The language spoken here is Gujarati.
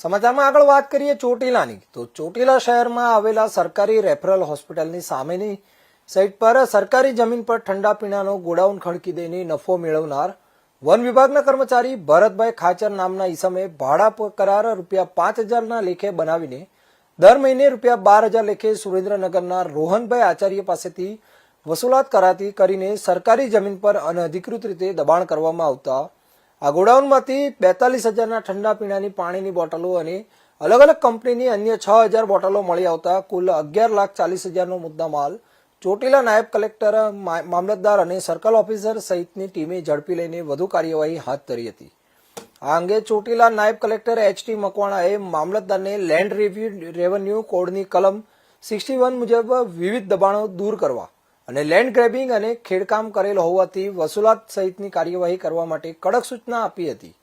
સમાચારમાં આગળ વાત કરીએ ચોટીલાની. તો ચોટીલા શહેરમાં આવેલા સરકારી રેફરલ હોસ્પિટલની સામેની સાઇટ પર સરકારી જમીન પર ઠંડા પીણાનો ગોડાઉન ખડકી દઈને નફો મેળવનાર વન વિભાગના કર્મચારી ભરતભાઈ ખાચર નામના ઈસમે ભાડા કરાર રૂપિયા પાંચ હજારના લેખે બનાવીને દર મહિને રૂપિયા બાર હજાર લેખે સુરેન્દ્રનગરના રોહનભાઈ આચાર્ય પાસેથી વસૂલાત કરાતી કરીને સરકારી જમીન પર અનધિકૃત રીતે દબાણ કરવામાં આવતા આ ગોડાઉનમાંથી બેતાલીસ હજારના ઠંડા પીણાની પાણીની બોટલો અને અલગ અલગ કંપનીની અન્ય છ હજાર બોટલો મળી આવતા કુલ અગિયાર લાખ ચાલીસ હજારનો મુદ્દા માલ ચોટીલા નાયબ કલેક્ટર મામલતદાર અને સર્કલ ઓફિસર સહિતની ટીમે ઝડપી લઈને વધુ કાર્યવાહી હાથ ધરી હતી. આ અંગે ચોટીલા નાયબ કલેક્ટર એચ ટી મકવાણાએ મામલતદારને લેન્ડ રેવન્યુ કોડની કલમ સિક્સટી વન મુજબ વિવિધ દબાણો દૂર કરવા અને લેન્ડ ગ્રેબિંગ અને ખેડકામ કરેલ હોવાથી વસૂલાત સહિતની કાર્યવાહી કરવા માટે કડક સૂચના આપી હતી.